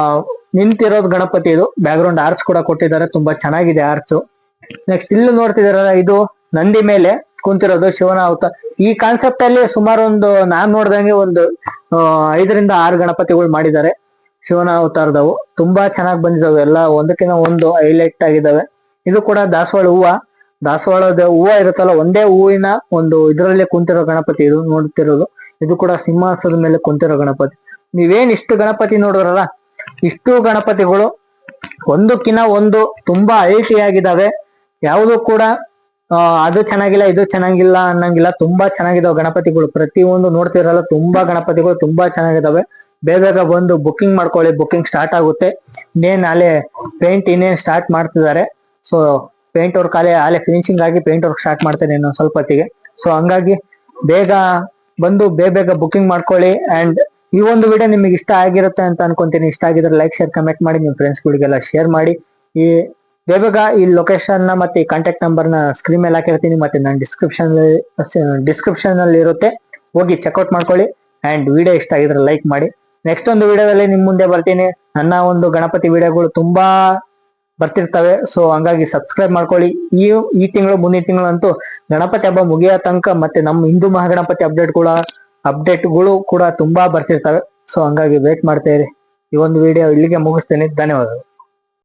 ನಿಂತಿರೋದು ಗಣಪತಿ ಇದು. ಬ್ಯಾಕ್ ಗ್ರೌಂಡ್ ಆರ್ಚ್ ಕೂಡ ಕೊಟ್ಟಿದ್ದಾರೆ. ತುಂಬಾ ಚೆನ್ನಾಗಿದೆ ಆರ್ಚ್ ನೆಕ್ಸ್ಟ್ ಇಲ್ಲಿ ನೋಡ್ತಿದಾರಲ್ಲ ಇದು ನಂದಿ ಮೇಲೆ ಕುಂತಿರೋದು ಶಿವನ ಅವತಾರ ಈ ಕಾನ್ಸೆಪ್ಟ್ ಅಲ್ಲಿ ಸುಮಾರು ಒಂದು, ನಾನ್ ನೋಡ್ದಂಗೆ ಒಂದು ಐದರಿಂದ ಆರು ಗಣಪತಿಗಳು ಮಾಡಿದ್ದಾರೆ. ಶಿವನ ಅವತಾರದವು. ತುಂಬಾ ಚೆನ್ನಾಗಿ ಬಂದಿದಾವೆ ಎಲ್ಲ ಒಂದಕ್ಕಿಂತ ಒಂದು ಹೈಲೈಟ್ ಆಗಿದ್ದಾವೆ. ಇದು ಕೂಡ ದಾಸವಾಳ ಹೂವ. ದಾಸವಾಳದ ಹೂವ ಇರುತ್ತಲ್ಲ, ಒಂದೇ ಹೂವಿನ ಒಂದು ಇದರಲ್ಲಿ ಕುಂತಿರೋ ಗಣಪತಿ ಇದು ನೋಡ್ತಿರೋದು. ಇದು ಕೂಡ ಸಿಂಹಾಸದ ಮೇಲೆ ಕುಂತಿರೋ ಗಣಪತಿ. ನೀವೇನ್ ಇಷ್ಟು ಗಣಪತಿ ನೋಡಿದ್ರಲ್ಲ ಇಷ್ಟು ಗಣಪತಿಗಳು ಒಂದಕ್ಕಿನ ಒಂದು ತುಂಬಾ ಆಗಿದಾವೆ ಯಾವುದು ಕೂಡ ಅದು ಚೆನ್ನಾಗಿಲ್ಲ, ಇದು ಚೆನ್ನಾಗಿಲ್ಲ ಅನ್ನಂಗಿಲ್ಲ. ತುಂಬಾ ಚೆನ್ನಾಗಿದಾವೆ ಗಣಪತಿಗಳು. ಪ್ರತಿಯೊಂದು ನೋಡ್ತಿರಲ್ಲ, ತುಂಬಾ ಗಣಪತಿಗಳು ತುಂಬಾ ಚೆನ್ನಾಗಿದಾವೆ ಬೇಗ ಬೇಗ ಬಂದು ಬುಕ್ಕಿಂಗ್ ಮಾಡ್ಕೊಳ್ಳಿ ಬುಕ್ಕಿಂಗ್ ಸ್ಟಾರ್ಟ್ ಆಗುತ್ತೆ. ಇನ್ನೇನ್ ಅಲ್ಲೇ ಪೇಂಟ್ ಇನ್ನೇನ್ ಸ್ಟಾರ್ಟ್ ಮಾಡ್ತಿದ್ದಾರೆ. ಸೊ ಪೇಂಟ್ ವರ್ಕ್ ಅಲ್ಲೇ ಅಲ್ಲೇ ಫಿನಿಶಿಂಗ್ ಆಗಿ ಪೇಂಟ್ ವರ್ಕ್ ಸ್ಟಾರ್ಟ್ ಮಾಡ್ತೇನೆ ಇನ್ನೊಂದು ಸ್ವಲ್ಪ ಹೊತ್ತಿಗೆ. ಸೊ ಹಂಗಾಗಿ ಬೇಗ ಬಂದು, ಬೇಗ ಬೇಗ ಬುಕ್ಕಿಂಗ್ ಮಾಡ್ಕೊಳ್ಳಿ ಅಂಡ್ ಈ ಒಂದು ವಿಡಿಯೋ ನಿಮಗೆ ಇಷ್ಟ ಆಗಿರುತ್ತೆ ಅಂತ ಅನ್ಕೊಂತೀನಿ. ಇಷ್ಟ ಆಗಿದ್ರೆ ಲೈಕ್ ಶೇರ್ ಕಮೆಂಟ್ ಮಾಡಿ ನಿಮ್ಮ ಫ್ರೆಂಡ್ಸ್ಗಳಿಗೆಲ್ಲ ಶೇರ್ ಮಾಡಿ. ಈ ಬೇಗ ಈ ಲೊಕೇಶನ್ನ ಮತ್ತೆ ಈ ಕಾಂಟ್ಯಾಕ್ಟ್ ನಂಬರ್ನ ಸ್ಕ್ರೀನ್ ಮೇಲೆ ಹಾಕಿರ್ತೀನಿ. ಮತ್ತೆ ನಾನು ಡಿಸ್ಕ್ರಿಪ್ಷನ್ ಡಿಸ್ಕ್ರಿಪ್ಷನ್ ಅಲ್ಲಿ ಇರುತ್ತೆ. ಹೋಗಿ ಚೆಕ್ಔಟ್ ಮಾಡ್ಕೊಳ್ಳಿ. ಅಂಡ್ ವಿಡಿಯೋ ಇಷ್ಟ ಆಗಿದ್ರೆ ಲೈಕ್ ಮಾಡಿ. ನೆಕ್ಸ್ಟ್ ಒಂದು ವಿಡಿಯೋದಲ್ಲಿ ನಿಮ್ ಮುಂದೆ ಬರ್ತೀನಿ. ನನ್ನ ಒಂದು ಗಣಪತಿ ವಿಡಿಯೋಗಳು ತುಂಬಾ ಬರ್ತಿರ್ತವೆ. ಸೊ ಹಂಗಾಗಿ ಸಬ್ಸ್ಕ್ರೈಬ್ ಮಾಡ್ಕೊಳ್ಳಿ. ಈ ಈ ತಿಂಗಳು, ಮುಂದಿನ ತಿಂಗಳು ಅಂತೂ ಗಣಪತಿ ಹಬ್ಬ ಮುಗಿಯೋ ತನಕ ಮತ್ತೆ ನಮ್ಮ ಹಿಂದೂ ಮಹಾಗಣಪತಿ ಅಪ್ಡೇಟ್ಗಳ ಅಪ್ಡೇಟ್ಗಳು ಕೂಡ ತುಂಬಾ ಬರ್ತಿರ್ತವೆ. ಸೊ ಹಂಗಾಗಿ ವೇಟ್ ಮಾಡ್ತಾ ಇರಿ. ಈ ಒಂದು ವಿಡಿಯೋ ಇಲ್ಲಿಗೆ ಮುಗಿಸ್ತೇನೆ. ಧನ್ಯವಾದಗಳು.